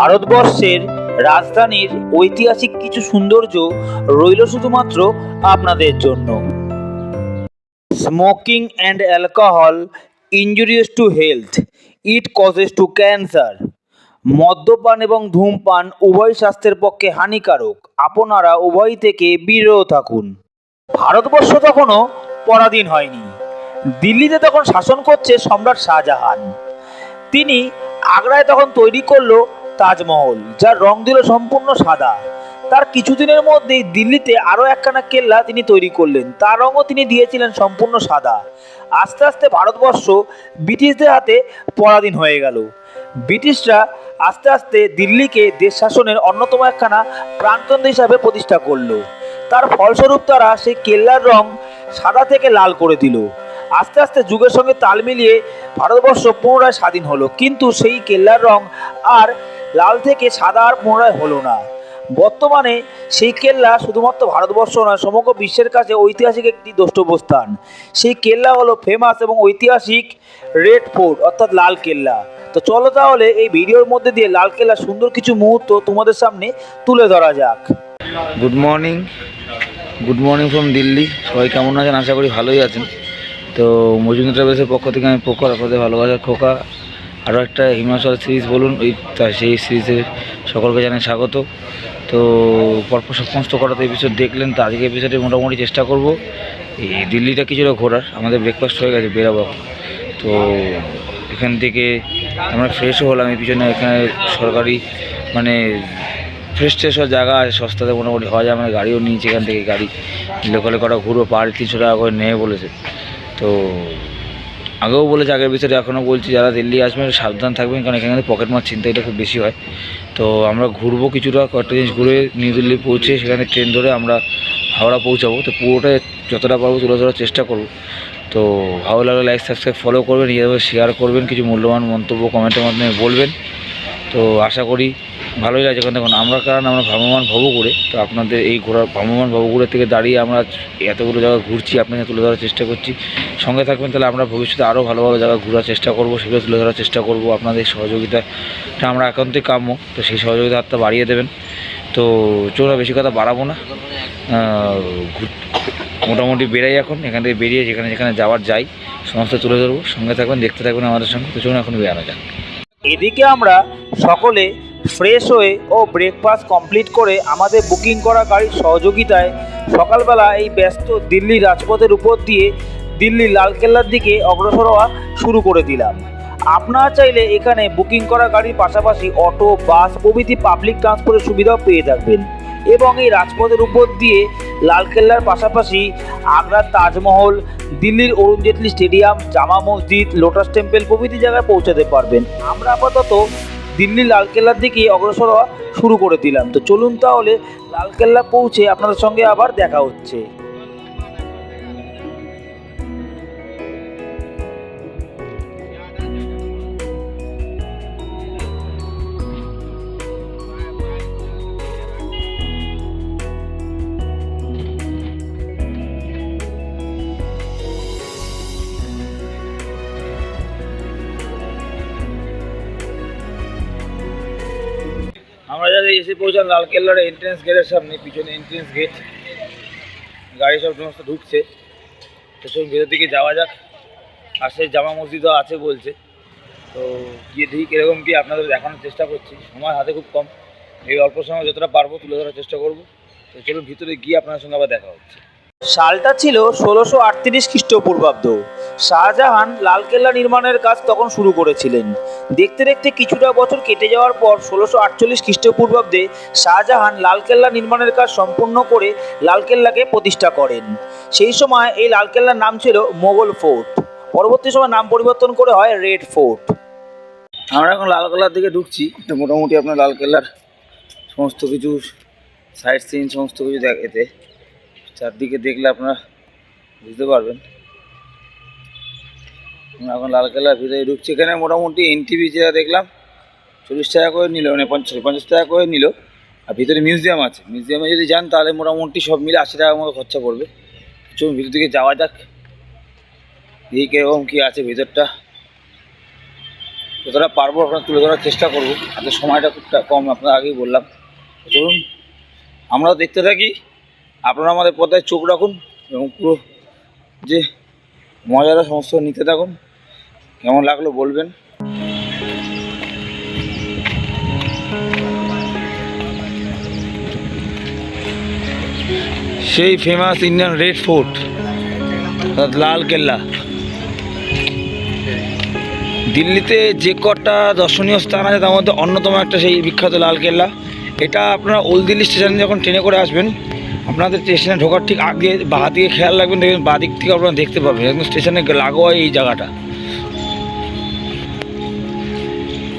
ভারতবর্ষের রাজধানীর ঐতিহাসিক কিছু সৌন্দর্য রইল শুধুমাত্র আপনাদের জন্য। Smoking and alcohol injurious to health it causes to cancer মদ্যপান এবং ধূমপান উভয় স্বাস্থ্যের পক্ষে হানিকারক। আপনারা উভয় থেকে বিরত থাকুন। ভারতবর্ষ তখনও পরাধীন হয়নি। দিল্লিতে তখন শাসন করছে সম্রাট শাহজাহান। তিনি আগ্রায় তখন তৈরি করল তাজমহল, যার রং দিল সম্পূর্ণ সাদা। তার কিছুদিনের মধ্যেই দিল্লিতে আরও একখানা কেল্লা তিনি তৈরি করলেন। তার রঙও তিনি দিয়েছিলেন সম্পূর্ণ সাদা। আস্তে আস্তে ভারতবর্ষ ব্রিটিশদের হাতে পরাধীন হয়ে গেল। ব্রিটিশরা আস্তে আস্তে দিল্লিকে দেশ শাসনের অন্যতম একখানা প্রাণকেন্দ্র হিসাবে প্রতিষ্ঠা করল। তার ফলস্বরূপ তারা সেই কেল্লার রং সাদা থেকে লাল করে দিল। আস্তে আস্তে যুগের সঙ্গে তাল মিলিয়ে ভারতবর্ষ পুনরায় স্বাধীন হলো। কিন্তু সেই কেল্লার রং আর লাল থেকে সাদা আর পুনরায় হলো না। বর্তমানে সেই কেল্লা শুধুমাত্র ভারতবর্ষ নয়, সমগ্র বিশ্বের কাছে ঐতিহাসিক একটি দ্রষ্টব্যস্থান। সেই কেল্লা হলো ফেমাস এবং ঐতিহাসিক রেড ফোর্ট অর্থাৎ লাল কেল্লা। তো চলো তাহলে এই ভিডিওর মধ্যে দিয়ে লাল কেল্লার সুন্দর কিছু মুহূর্ত তোমাদের সামনে তুলে ধরা যাক। Good morning good morning from Delhi সবাই কেমন আছেন? আশা করি ভালোই আছেন। তো মজুমদার ট্রাভেলসের পক্ষ থেকে আমি পোকা আপনাদের ভালোবাসার খোকা। আরও একটা হিমাচল সিরিজ বলুন, ওই সেই সিরিজে সকলকে জানাই স্বাগত। তো পরপর সমস্ত কটাতে এপিসোড দেখলেন, তো আজকে এপিসোডে মোটামুটি চেষ্টা করব। এই দিল্লিটা কিছুটা ঘোরার, আমাদের ব্রেকফাস্ট হয়ে গেছে, বেরাবো তো এখান থেকে আমরা ফ্রেশও হলাম, এই পিছনে এখানে সরকারি মানে ফ্রেশ ট্রেশ হওয়ার জায়গা আছে, সস্তাতে মোটামুটি হওয়া যায় আমরা গাড়িও নিয়েছি এখান থেকে গাড়ি। লোকালে কটা ঘুরবো পার তিনশো টাকা করে নেয় বলেছে। তো আগেও বলেছে, আগের বিষয়ে এখনও বলছি, যারা দিল্লি আসবেন, সাবধান থাকবেন, কারণ এখানে পকেট মার চিন্তা এটা খুব বেশি হয়। তো আমরা ঘুরবো কিছুটা, কয়েকটা জিনিস ঘুরে নিউ দিল্লি পৌঁছে সেখানে ট্রেন ধরে আমরা হাওড়া পৌঁছাবো। তো পুরোটা যতটা পারব তুলে ধরার চেষ্টা করব। তো ভালো লাগলে লাইক সাবস্ক্রাইব ফলো করবেন, নিজেদের শেয়ার করবেন, কিছু মূল্যবান মন্তব্য কমেন্টের মাধ্যমে বলবেন। তো আশা করি ভালোই লাগছে। কারণ দেখুন, আমরা কারণ আমরা ভ্রাম্যমান ভবঘুরে, তো আপনাদের এই ঘোরা ভ্রাম্যমান ভবঘুরে থেকে দাঁড়িয়ে আমরা এতগুলো জায়গা ঘুরছি আপনাকে তুলে ধরার চেষ্টা করছি। সঙ্গে থাকবেন, তাহলে আমরা ভবিষ্যতে আরও ভালো ভালো জায়গা ঘোরার চেষ্টা করব, সেগুলো তুলে ধরার চেষ্টা করব আপনাদের সহযোগিতাটা আমরা একান্তই কাম্য, তো সেই সহযোগিতা হাতটা বাড়িয়ে দেবেন। তো চলো বেশি কথা বাড়াবো না। মোটামুটি বেরাই এখন, এখান থেকে বেরিয়ে যেখানে যেখানে যাওয়ার যাই, সমস্ত তুলে ধরবো। সঙ্গে থাকবেন, দেখতে থাকবেন আমাদের সঙ্গে। তো চলুন এখন বেরানো যাক। এদিকে আমরা সকলে ফ্রেশ হয়ে ও ব্রেকফাস্ট কমপ্লিট করে আমাদের বুকিং করা গাড়ির সহযোগিতায় সকালবেলা এই ব্যস্ত দিল্লি রাজপথের উপর দিয়ে দিল্লি লালকেল্লার দিকে অগ্রসর হওয়া শুরু করে দিলাম। আপনারা চাইলে এখানে বুকিং করা গাড়ির পাশাপাশি অটো, বাস প্রভৃতি পাবলিক ট্রান্সপোর্টের সুবিধাও পেয়ে থাকবেন। এবং এই রাজপথের উপর দিয়ে লালকেল্লার পাশাপাশি আগ্রার তাজমহল, দিল্লির অরুণ জেটলি স্টেডিয়াম, জামা মসজিদ, লোটাস টেম্পল প্রভৃতি জায়গায় পৌঁছাতে পারবেন। আমরা আপাতত দিল্লি লালকেল্লার দিকে অগ্রসর হওয়া শুরু করে দিলাম। তো চলুন তাহলে লালকেল্লা পৌঁছে আপনাদের সঙ্গে আবার দেখা হচ্ছে। এসে পৌঁছান লালকেল্লার এন্ট্রেন্স গেটের সামনে, পিছনে এন্ট্রেন্স গেট গাড়ি সব সমস্ত ঢুকছে। সেসব ভেতর দিকে যাওয়া যাক। আর সেই জামা মসজিদও আছে বলছে। তো গিয়ে দেখি কীরকম কি আপনাদের দেখানোর চেষ্টা করছি। সময় হাতে খুব কম। এই অল্প সময় যতটা পারব তুলে ধরার চেষ্টা করব। তো চলুন, ভিতরে গিয়ে আপনার সঙ্গে আবার দেখা হচ্ছে। সালটা ছিল ষোলোশো আটত্রিশ খ্রিস্টপূর্বাব্দ। শাহজাহান লালকেল্লা নির্মাণের কাজ তখন শুরু করেছিলেন। দেখতে দেখতে কিছুটা বছর কেটে যাওয়ার পর ষোলোশো আটচল্লিশ খ্রিস্টপূর্বাব্দে শাহজাহান লালকেল্লা নির্মাণের কাজ সম্পূর্ণ করে লালকেল্লাকে প্রতিষ্ঠা করেন। সেই সময় এই লালকেল্লার নাম ছিল মোগল ফোর্ট। পরবর্তী সময় নাম পরিবর্তন করে হয় রেড ফোর্ট। আমরা এখন লালকেল্লার দিকে ঢুকছি। তো মোটামুটি আপনার লালকেল্লার সমস্ত কিছু সাইট সিন, সমস্ত কিছু এতে চারদিকে দেখলে আপনারা বুঝতে পারবেন। এখন লালকেল্লার ভিতরে ঢুকছি এখানে মোটামুটি এনটিভি যেটা দেখলাম, চল্লিশ টাকা করে নিল মানে পঞ্চাশ পঞ্চাশ টাকা করে নিল। আর ভিতরে মিউজিয়াম আছে। মিউজিয়ামে যদি যান তাহলে মোটামুটি সব মিলে আশি টাকার মতো খরচা পড়বে। চলুন ভিতর দিকে যাওয়া যাক। দেখি কীরকম কী আছে ভিতরটা। যতটা পারব আপনার তুলে ধরার চেষ্টা করব। হাতে সময়টা খুব কম, আপনার আগেই বললাম। চলুন, আমরাও দেখতে থাকি। আপনারা আমাদের পর্দায় চোখ রাখুন এবং পুরো যে মজাটা সমস্ত নিতে থাকুন। কেমন লাগল বলবেন? সেই famous Indian Red Fort Lal Qila. দিল্লিতে যে কটা দর্শনীয় স্থান আছে, তার মধ্যে অন্যতম একটা সেই বিখ্যাত লাল কেল্লা। এটা আপনারা ওল্ড দিল্লি স্টেশনে যখন ট্রেনে করে আসবেন আপনাদের স্টেশনে ঢোকার ঠিক আগে বাঁ দিকে খেয়াল রাখবেন, দেখবেন বাঁ দিক থেকে আপনারা দেখতে পাবেন। একদম স্টেশনে লাগোয়া এই জায়গাটা।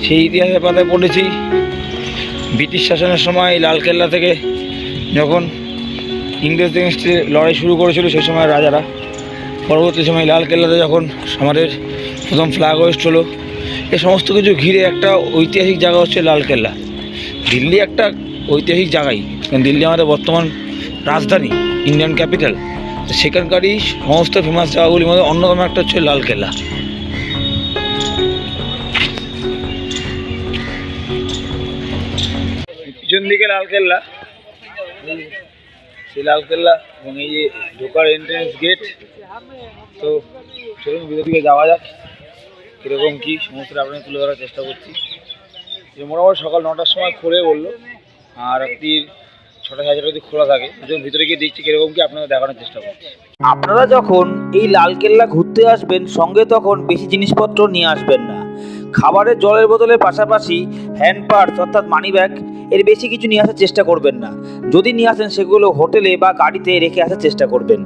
সেই ইতিহাসের পাতায় পড়েছি। ব্রিটিশ শাসনের সময় লালকেল্লা থেকে যখন ইংরেজদের লড়াই শুরু করেছিল, সেই সময় রাজারা। পরবর্তী সময় লালকেল্লাতে যখন আমাদের প্রথম ফ্ল্যাগ হোয়েস্ট হলো, এ সমস্ত কিছু ঘিরে একটা ঐতিহাসিক জায়গা হচ্ছে লালকেল্লা। দিল্লি একটা ঐতিহাসিক জায়গাই। কারণ দিল্লি আমাদের বর্তমান রাজধানী ইন্ডিয়ান ক্যাপিটাল সেখানকারই সমস্ত ফেমাস জায়গাগুলির মধ্যে অন্যতম একটা হচ্ছে লালকেল্লা। পিছন দিকে লালকেল্লা। সেই লালকেল্লা এবং এই যে ঢোকার এন্ট্রেন্স গেট তো চলুন ভিতর দিকে যাওয়া যাক, কীরকম কী সমস্ত আপনাকে তুলে ধরার চেষ্টা করছি। যে মোটামুটি সকাল নটার সময় খুলে বলল, আর রাত্রির ছটা সাড়ে খোলা থাকে যখন ভিতরে গিয়ে দেখছি কীরকম কি আপনাকে দেখানোর চেষ্টা করছি। আপনারা যখন এই লালকেল্লা ঘুরতে আসবেন, সঙ্গে তখন বেশি জিনিসপত্র নিয়ে আসবেন না। খাবারের জলের বোতলের পাশাপাশি হ্যান্ড পার্স অর্থাৎ মানি ব্যাগ, এর বেশি কিছু নিয়ে আসার চেষ্টা করবেন না। যদি নিয়ে আসেন, সেগুলো হোটেলে বা গাড়িতে রেখে আসার চেষ্টা করবেন।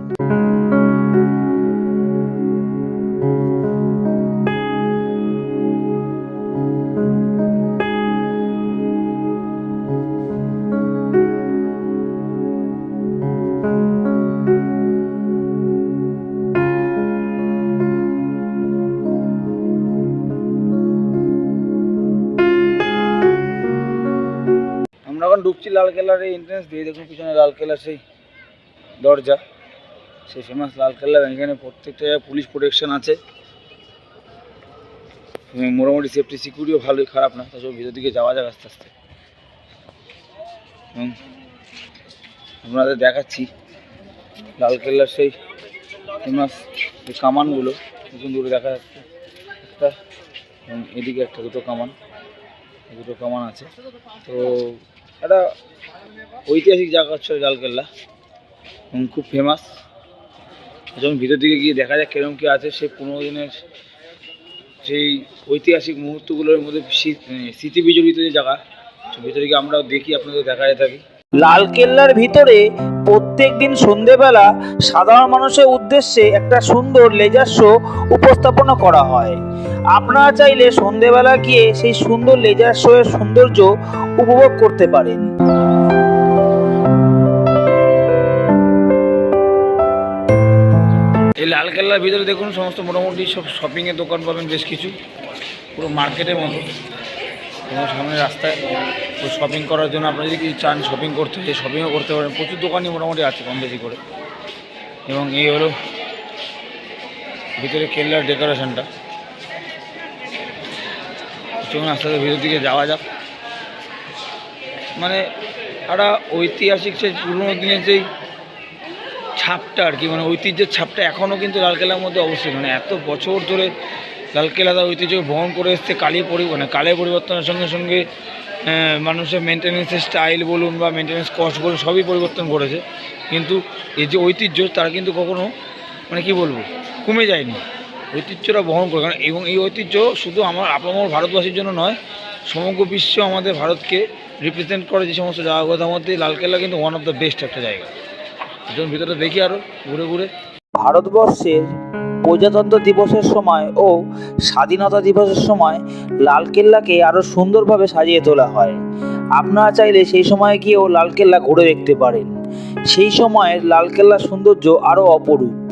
ঢুকছি লালকেল্লার এই এন্ট্রেন্স দিয়ে দেখুন, পিছনে লালকেল্লার সেই দরজা। সেই ফেমাস লালকেল্লা এখানে প্রত্যেকটা পুলিশ প্রোটেকশন আছে। মোটামুটি সেফটি সিকিউরিটিও ভালোই খারাপ না, তাছাড়া ভিতর দিকে যাওয়া যাক আস্তে আস্তে। আপনাদের দেখাচ্ছি লালকেল্লার সেই ফেমাস যে কামানগুলো দেখুন দূরে দেখা যাচ্ছে। একটা এবং এদিকে একটা দুটো কামান দুটো কামান আছে। তো একটা ঐতিহাসিক জায়গা হচ্ছে লালকেল্লা। এবং খুব ফেমাস যখন ভিতর দিকে গিয়ে দেখা যাক কেরম কী আছে। সেই পনেরো দিনের সেই ঐতিহাসিক মুহূর্তগুলোর মধ্যে স্মৃ- স্মৃতি বিজড়িত যে জায়গা ভিতরে গিয়ে আমরাও দেখি, আপনাদের দেখা যায় থাকি। লালকেল্লার ভিতরে প্রত্যেক দিন সন্ধেবেলা সাধারণ মানুষের উদ্দেশ্যে একটা সুন্দর লেজার শো উপস্থাপনা করা হয়। আপনারা চাইলে সন্ধেবেলা গিয়ে সেই সুন্দর লেজার শো এর সৌন্দর্য উপভোগ করতে পারেন। এই লালকেল্লার ভিতরে দেখুন, সমস্ত মোটামুটি সব শপিংয়ের দোকান পাবেন বেশ কিছু। পুরো মার্কেটের মতো। এবং সামনে রাস্তায় শপিং করার জন্য আপনারা যদি কিছু চান শপিং করতে এই শপিংও করতে পারেন। প্রচুর দোকানই মোটামুটি আছে কম বেশি করে। এবং এই হলো ভিতরে কেল্লার ডেকোরেশনটা। চলুন আস্তে আস্তে ভিতর দিকে যাওয়া যাক। মানে একটা ঐতিহাসিক সেই পুরোনো দিনের যেই ছাপটা আর কি মানে ঐতিহ্যের ছাপটা এখনও কিন্তু লালকেল্লার মধ্যে অবস্থিত। মানে এত বছর ধরে লালকেল্লা তার ঐতিহ্য বহন করে এসছে কালের পরি মানে কালের পরিবর্তনের সঙ্গে সঙ্গে মানুষের মেনটেন্যান্সের স্টাইল বলুন বা মেনটেন্যান্স কস্ট বলুন, সবই পরিবর্তন করেছে। কিন্তু এই যে ঐতিহ্য, তারা কিন্তু কখনো মানে কি বলব, কমে যায়নি। ঐতিহ্যটা বহন করে, কারণ এবং এই ঐতিহ্য শুধু আমার, আপামর ভারতবাসীর জন্য নয়, সমগ্র বিশ্ব আমাদের ভারতকে রিপ্রেজেন্ট করে যে সমস্ত জায়গাগুলোর তার মধ্যে লালকেল্লা কিন্তু ওয়ান অফ দ্য বেস্ট একটা জায়গা। যখন ভিতরে দেখি আরও ঘুরে ঘুরে। ভারতবর্ষের প্রজাতন্ত্র দিবসের সময় ও স্বাধীনতা দিবসের সময় লালকেল্লাকে আরও সুন্দরভাবে সাজিয়ে তোলা হয়। আপনারা চাইলে সেই সময় গিয়েও লালকেল্লা ঘুরে দেখতে পারেন। সেই সময়ের লালকেল্লার সৌন্দর্য আরও অপরূপ।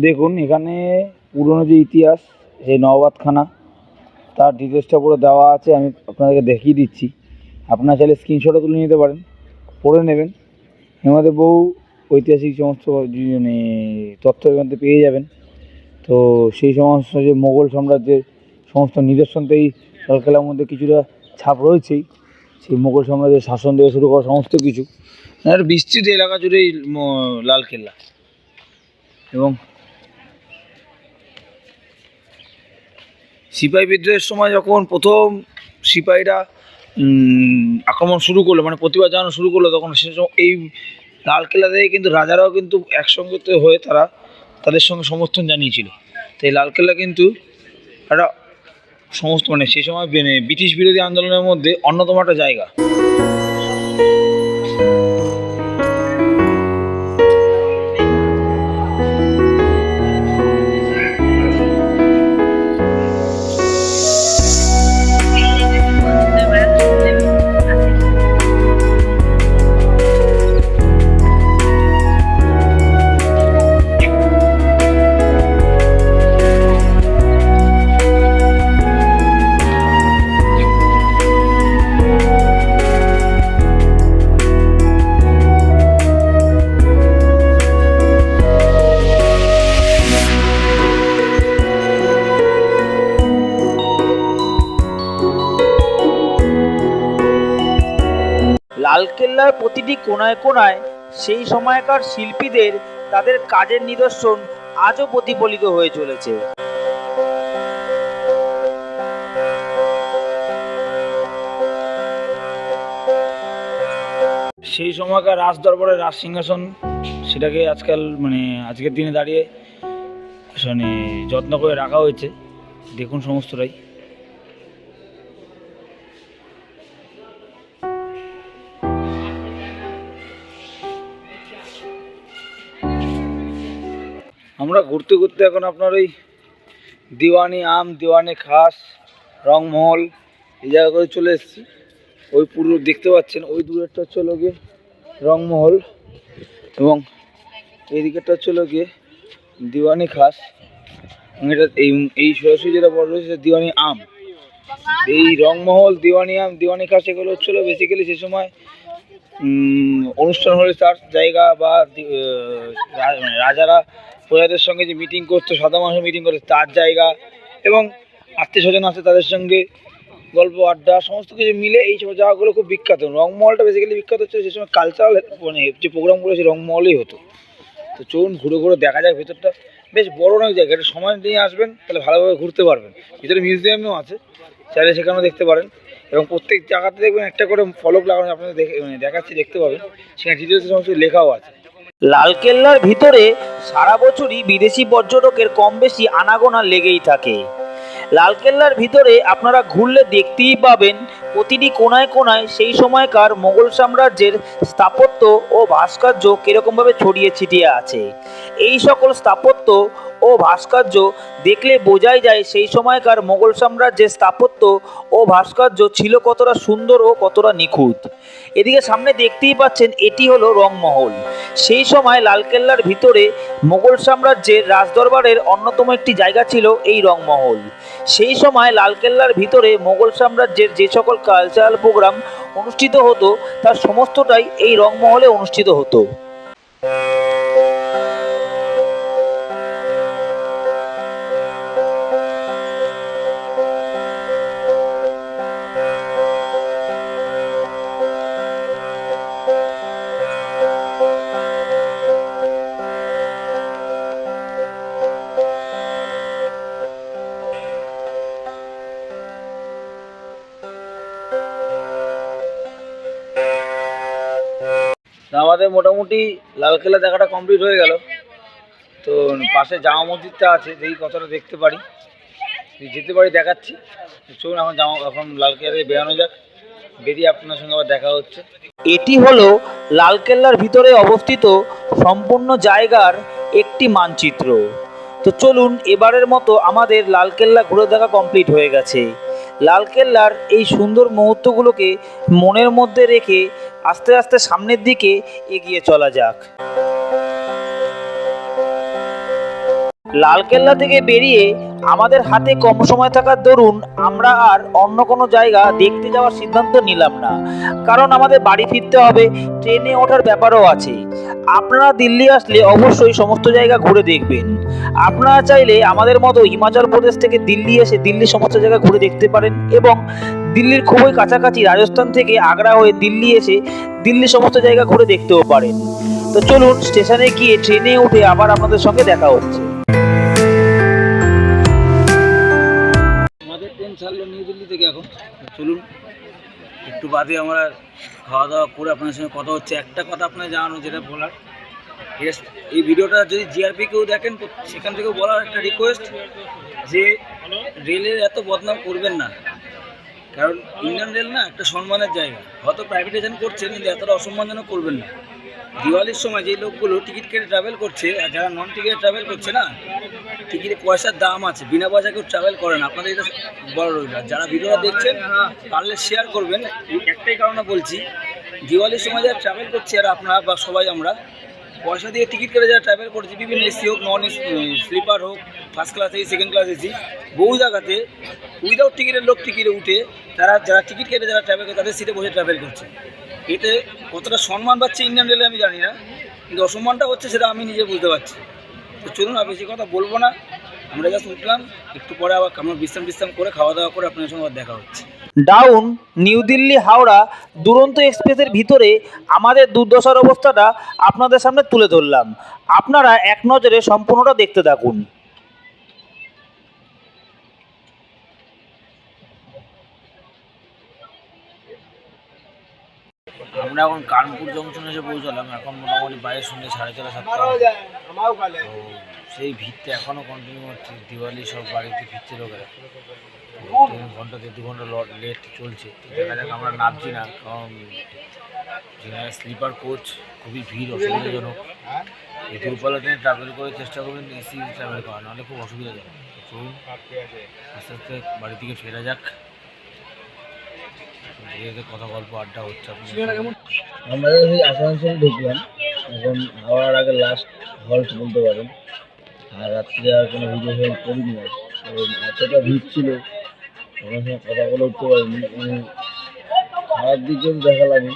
দেখুন, এখানে পুরনো যে ইতিহাস সেই নবাবখানা তার ডিটেলসটা পুরো দেওয়া আছে, আমি আপনাদেরকে দেখিয়ে দিচ্ছি। আপনারা চাইলে স্ক্রিনশটও তুলে নিতে পারেন, পড়ে নেবেন। মধ্যে বহু ঐতিহাসিক সমস্ত মানে তথ্য মধ্যে পেয়ে যাবেন। তো সেই সমস্ত যে মোগল সাম্রাজ্যের সমস্ত নিদর্শন তো এই লালকেল্লার মধ্যে কিছুটা ছাপ রয়েছেই। সেই মোগল সাম্রাজ্যের শাসন থেকে শুরু করা সমস্ত কিছু। একটা বিস্তৃত এলাকা জুড়েই ম- লালকেল্লা। এবং সিপাহী বিদ্রোহের সময় যখন প্রথম সিপাহীরা আক্রমণ শুরু করল মানে প্রতিবাদ জানানো শুরু করল, তখন সে এই লালকেল্লা থেকে কিন্তু রাজারাও কিন্তু একসঙ্গে হয়ে তারা তাদের সঙ্গে সমর্থন জানিয়েছিল। তো এই লালকেল্লা কিন্তু একটা সমস্ত মানে সেই সময় মানে ব্রিটিশ বিরোধী আন্দোলনের মধ্যে অন্যতম একটা জায়গা। প্রতিটি কোণায় কোণায় সেই সময়কার শিল্পীদের তাদের কাজের নিদর্শন আজও প্রতিফলিত হয়ে চলেছে। সেই সময়কার রাজ দরবারের রাজ সিংহাসন, সেটাকে আজকাল মানে আজকের দিনে দাঁড়িয়ে মানে যত্ন করে রাখা হয়েছে। দেখুন সমস্তটাই। ঘুরতে ঘুরতে এখন আপনার ওই দিওয়ানি আম, দিওয়ানি খাস, রংমহল, এই জায়গা করে চলে এসেছি। ওই পুরো দেখতে পাচ্ছেন, ওই দূরেরটা হচ্ছে হলো গিয়ে রংমহল এবং এই দিকেরটা হচ্ছে হলো গিয়ে দিওয়ানি খাস। এটা এই এই সরাসরি যেটা বড় রয়েছে দিওয়ানি আম। এই রংমহল, দিওয়ানি আম, দিওয়ানি খাস এগুলো হচ্ছিল বেসিক্যালি সে সময় অনুষ্ঠান হলে তার জায়গা বা মানে রাজারা প্রজাদের সঙ্গে যে মিটিং করতো, সাদা মানুষের মিটিং করতো, তার জায়গা এবং আত্মীয় স্বজন আছে তাদের সঙ্গে, গল্প, আড্ডা, সমস্ত কিছু মিলে এই সব জায়গাগুলো খুব বিখ্যাত। রংমহলটা বেসিক্যালি বিখ্যাত হচ্ছে সে সময় কালচারাল মানে যে প্রোগ্রামগুলো সেই রংমহলেই হতো। তো চলুন ঘুরে ঘুরে দেখা যাক ভেতরটা। বেশ বড় অনেক জায়গা এটা সময় নিয়ে আসবেন, তাহলে ভালোভাবে ঘুরতে পারবেন। ভিতরে মিউজিয়ামও আছে, চাইলে সেখানেও দেখতে পারেন। এবং প্রত্যেক জায়গাতে দেখবেন একটা করে ফলক লাগানো, আপনাদের দেখে মানে দেখাচ্ছি, দেখতে পাবেন। সেখানে ডিটেলসে সমস্ত লেখাও আছে। লালকেল্লার ভিতরে সারা বছরই বিদেশি পর্যটকের কম বেশি আনাগোনা লেগেই থাকে। লালকেল্লার ভিতরে আপনারা ঘুরলে দেখতেই পাবেন প্রতিটি কোনায় কোনায় সেই সময়কার মোগল সাম্রাজ্যের স্থাপত্য ও ভাস্কর্য কীরকমভাবে ছড়িয়ে ছিটিয়ে আছে। এই সকল স্থাপত্য ও ভাস্কর্য দেখলে বোঝাই যায় সেই সময়কার মোগল সাম্রাজ্যের স্থাপত্য ও ভাস্কর্য ছিল কতটা সুন্দর ও কতটা নিখুঁত। এদিকে সামনে দেখতেই পাচ্ছেন এটি হলো রংমহল। সেই সময় লালকেল্লার ভিতরে মোগল সাম্রাজ্যের রাজদরবারের অন্যতম একটি জায়গা ছিল এই রংমহল। সেই সময় লালকেল্লার ভিতরে মোগল সাম্রাজ্যের যে সকল কালচারাল প্রোগ্রাম অনুষ্ঠিত হতো, তার সমস্তটাই এই রংমহলে অনুষ্ঠিত হতো। আমাদের মোটামুটি লালকেল্লা দেখাটা কমপ্লিট হয়ে গেল। তো পাশে জামা মসজিদটা আছে, যেই কতটা দেখতে পারি। যেতে পারি, দেখাচ্ছি। চলুন, এখন জামা, এখন লালকেল্লা বেরানো যাক। বেরিয়ে আপনার সঙ্গে আবার দেখা হচ্ছে। এটি হলো লালকেল্লার ভিতরে অবস্থিত সম্পূর্ণ জায়গার একটি মানচিত্র। তো চলুন, এবারের মতো আমাদের লালকেল্লা ঘুরে দেখা কমপ্লিট হয়ে গেছে। লালকেল্লার এই সুন্দর মুহূর্তগুলোকে মনের মধ্যে রেখে আস্তে আস্তে সামনের দিকে এগিয়ে চলা যাক। লালকেল্লা থেকে বেরিয়ে আমাদের হাতে কম সময় থাকার দরুন আমরা আর অন্য কোনো জায়গা দেখতে যাওয়ার সিদ্ধান্ত নিলাম না। কারণ আমাদের বাড়ি ফিরতে হবে, ট্রেনে ওঠার ব্যাপারও আছে। আপনারা দিল্লি আসলে অবশ্যই সমস্ত জায়গা ঘুরে দেখবেন। আপনারা চাইলে আমাদের মতো হিমাচল প্রদেশ থেকে দিল্লি এসে দিল্লির সমস্ত জায়গা ঘুরে দেখতে পারেন এবং দিল্লির খুবই কাছাকাছি রাজস্থান থেকে আগ্রা হয়ে দিল্লি এসে দিল্লির সমস্ত জায়গা ঘুরে দেখতেও পারেন। তো চলুন স্টেশনে গিয়ে ট্রেনে উঠে আবার আপনাদের সঙ্গে দেখা হচ্ছে। ছাড়লো নিউ দিল্লি থেকে এখন? চলুন, একটু বাদে আমরা খাওয়া দাওয়া করে আপনার সঙ্গে কথা হচ্ছে। একটা কথা আপনার জানানো যেটা বলার এই ভিডিওটা যদি জিআরপি কেউ দেখেন সেখান থেকেও বলার একটা রিকোয়েস্ট যে রেলের এত বদনাম করবেন না। কারণ ইন্ডিয়ান রেল না একটা সম্মানের জায়গা। হয়তো প্রাইভেটাইজেশন করছেন, কিন্তু এতটা অসম্মানজনক করবেন না। দিওয়ালির সময় যে লোকগুলো টিকিট কেটে ট্রাভেল করছে, আর যারা নন টিকিট ট্রাভেল করছে না টিকিটে পয়সার দাম আছে, বিনা পয়সা কেউ ট্রাভেল করে না। আপনাদের এটা বড় রইল যারা ভিডিওটা দেখছেন, পারলে শেয়ার করবেন। একটাই কারণে বলছি, দিওয়ালির সময় যারা ট্রাভেল করছে আর আপনারা বা সবাই আমরা, পয়সা দিয়ে টিকিট কেটে যারা ট্রাভেল করছি, বিভিন্ন এসি হোক নন স্লিপার হোক first class AC second class AC বহু জায়গাতে উইদাউট টিকিটের লোক টিকিটে উঠে, তারা যারা টিকিট কেটে যারা ট্রাভেল করে, তাদের সিটে বসে ট্রাভেল করছে। এতে কতটা সম্মান পাচ্ছে ইন্ডিয়ান রেলে আমি জানি না, কিন্তু অসম্মানটা হচ্ছে সেটা আমি নিজে বুঝতে পারছি। তো চলুন আর বেশি কথা বলব না। আমরা জাস্ট উঠলাম, একটু পরে আবার আমরা বিশ্রাম বিশ্রাম করে খাওয়া দাওয়া করে আপনাদের সঙ্গে দেখা হচ্ছে। ডাউন নিউ দিল্লি হাওড়া, দুরন্ত এক্সপ্রেসের ভিতরে আমাদের দুর্দশার অবস্থাটা আপনাদের সামনে তুলে ধরলাম। আপনারা এক নজরে সম্পূর্ণটা দেখতে থাকুন। আমরা এখন কানপুর জংশনে এসে পৌঁছালাম এখন মোটামুটি বাইরের সঙ্গে সাড়ে চার সাতটা তো সেই ভিড়টা এখনও কন্টিনিউ হচ্ছে দিওয়ালি সব বাড়িতে ফিরছে লোকেরা। তো ট্রেন ঘণ্টা দেড় দু ঘণ্টা লেট চলছে। দেখা যাক আমরা নামছি না কারণ যেখানে স্লিপার কোচ খুবই ভিড় অসুবিধাজনক। এই দূরপাল্লা ট্রেনে ট্রাভেল করে চেষ্টা করবেন এসি ট্রাভেল করা নাহলে খুব অসুবিধাজনক। চলুন আস্তে আস্তে বাড়ি থেকে ফেরা যাক। ধীরে কথা গল্প আড্ডা হচ্ছে আমরা সেই আসানসোল ঢুকলাম এখন হাওড়ার আগে লাস্ট হল্ট বলতে পারেন। আর রাত্রে আর কোনো ভিডিও ফিডিও করিনি আর। কারণ এতটা ভিড় ছিল ওনার সঙ্গে কথা বলে উঠতে পারিনি। খারাপ দিক যদি দেখালামই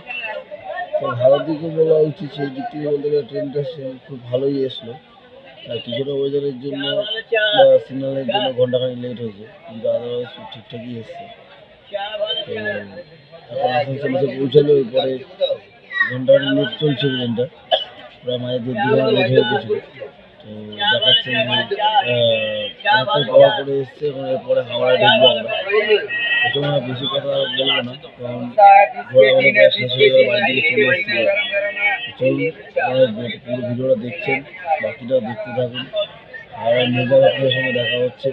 তো ভালো দিকে বলা উচিত সেই দিক থেকে বলতে গেলে ট্রেনটা সে- খুব ভালোই এসলো। আর কিছুটা ওয়েদারের জন্য বা সিগন্যালের জন্য ঘন্টাখানি লেট হয়েছে কিন্তু আদারওয়াইজ ঠিকঠাকই এসছে। তো আসানসোল এসে পৌঁছালো এরপরে ঘন্টাখানি লেট চলছে ট্রেনটা প্রায় মাঝে দেড় দু তো দেখাচ্ছে অনেকটাই কভার করে এসছে এবং এরপরে হাওড়ায় ঢুকবো আমরা। প্রথমে বেশি কথা বলব না, কারণ ঘোরা অনেক প্রায় শেষ হয়ে গেলে, বাড়ি চলে এসেছি চলুন, আপনারা পুরো দেখছেন, বাকিটাও দেখতে থাকুন। আর মেজর আপনাদের সঙ্গে দেখা হচ্ছে।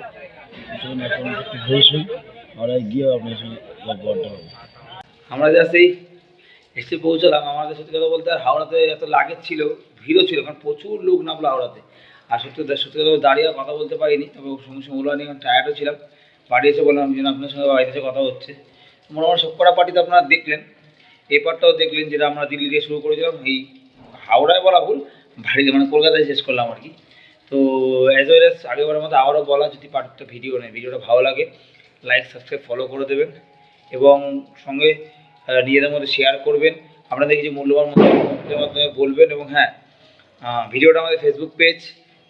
চলুন, এখন একটু ফ্রেশ হই আর আপনার সঙ্গে গল্প আড্ডা হবে। আমরা জাস্ট এই এসে পৌঁছালাম। আমাদের সত্যি কথা বলতে আর হাওড়াতে এত লাগেজ ছিল ভিড়ও ছিল কারণ প্রচুর লোক নামলো হাওড়াতে। আর সত্যি সত্যি কথা দাঁড়িয়ে কথা বলতে পারিনি তবে সঙ্গে সঙ্গে ওলা নিয়ে টায়ার্ডও ছিলাম। বাড়ি এসে বললাম যে না, আপনার সঙ্গে বাড়িতে এসে কথা হচ্ছে। মোটামুটি সব কটা পার্টিতে আপনারা দেখলেন। এই পার্টটাও দেখলেন যেটা আমরা দিল্লি দিয়ে শুরু করেছিলাম। এই হাওড়ায় বলা ভুল বাড়িতে মানে কলকাতায় শেষ করলাম আর কি। তো অ্যাজ ওয়েল এস আগেবারের মতো আবারও বলা যদি পার্টটা ভিডিও নেয় ভিডিওটা ভালো লাগে লাইক সাবস্ক্রাইব ফলো করে দেবেন। এবং সঙ্গে নিজেদের মধ্যে শেয়ার করবেন। আপনাদের কিছু মূল্যবান মতামতের মাধ্যমে বলবেন এবং হ্যাঁ ভিডিওটা আমাদের Facebook page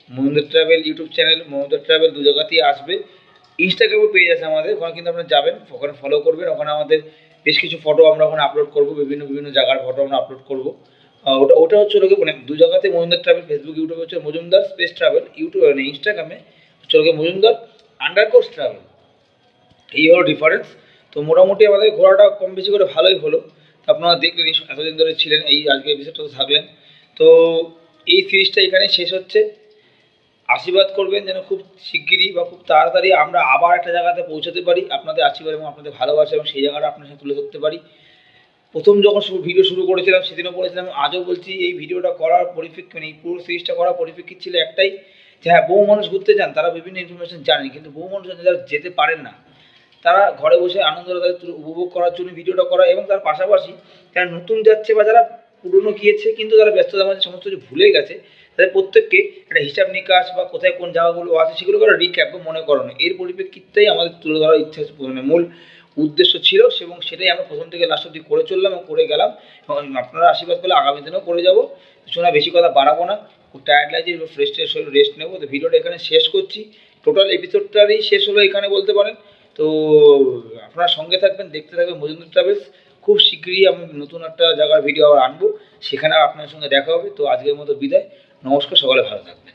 Mahindra travel YouTube channel Mahindra travel দু জায়গাতেই আসবে। ইনস্টাগ্রামে পেজ আছে আমাদের, ওখানে কিন্তু আপনারা যাবেন, ওখানে ফলো করবেন। ওখানে আমাদের বেশ কিছু ফটো আমরা ওখানে আপলোড করব, বিভিন্ন বিভিন্ন জায়গার ফটো আমরা আপলোড করব। ওটা ওটা হচ্ছে লোকে মানে দু জায়গাতে মজুমদার ট্রাভেল ফেসবুক ইউটিউবে হচ্ছে মজুমদার স্পেস ট্রাভেল ইউটিউব মানে ইনস্টাগ্রামে হচ্ছে লোকে মজুমদার আন্ডার আন্ডারকোর্স ট্রাভেল এই হলো ডিফারেন্স তো মোটামুটি আমাদের ঘোরাটা কম বেশি করে ভালোই হলো। আপনারা দেখলেন এতদিন ধরে ছিলেন, এই আজকে এপিসোডটাতে থাকলেন। তো এই সিরিজটা এখানে শেষ হচ্ছে। আশীর্বাদ করবেন যেন খুব শিগগিরই বা খুব তাড়াতাড়ি আমরা আবার একটা জায়গাতে পৌঁছাতে পারি আপনাদের আশীর্বাদ এবং আপনাদের ভালোবাসা এবং সেই জায়গাটা আপনার সাথে তুলে ধরতে পারি। প্রথম যখন ভিডিও শুরু করেছিলাম, সেদিনও বলেছিলাম, আজও বলছি, এই ভিডিওটা করার পরিপ্রেক্ষিত মানে এই পুরো সিরিজটা করার পরিপ্রেক্ষিত ছিল একটাই যে হ্যাঁ বহু মানুষ ঘুরতে যান তারা বিভিন্ন ইনফরমেশন জানেন, কিন্তু বহু মানুষ যারা যেতে পারেন না। তারা ঘরে বসে আনন্দ তাদের উপভোগ করার জন্য ভিডিওটা করা এবং তার পাশাপাশি যারা নতুন যাচ্ছে বা যারা পুরনো গিয়েছে কিন্তু তারা ব্যস্ততার মাঝে সমস্ত কিছু ভুলে গেছে, তাদের প্রত্যেককে একটা হিসাব নিকাশ বা কোথায় কোন জায়গাগুলো আছে সেগুলো করে রিক্যাপ বা মনে করানো। এর পরিপ্রেক্ষিতেই আমাদের তুলে ধরার ইচ্ছা মানে মূল উদ্দেশ্য ছিল এবং সেটাই আমরা প্রথম থেকে লাস্ট অব্দি করে চললাম এবং করে গেলাম। এবং আপনারা আশীর্বাদ করলে আগামী দিনেও করে যাব। শোনা, বেশি কথা বাড়াবো না। খুব টায়ার্ড লাগছে ফ্রেশ ট্রেশ হয়ে রেস্ট নেব। তো ভিডিওটা এখানে শেষ করছি। টোটাল এপিসোডটারই শেষ হলো এখানে বলতে পারেন। তো আপনারা সঙ্গে থাকবেন, দেখতে থাকবেন মজুমদার ট্রাভেলস। খুব শীঘ্রই আমি নতুন একটা জায়গার ভিডিও আবার আনব। সেখানে আপনার সঙ্গে দেখা হবে। তো আজকের মতো বিদায়। নমস্কার, সকলে ভালো থাকবেন।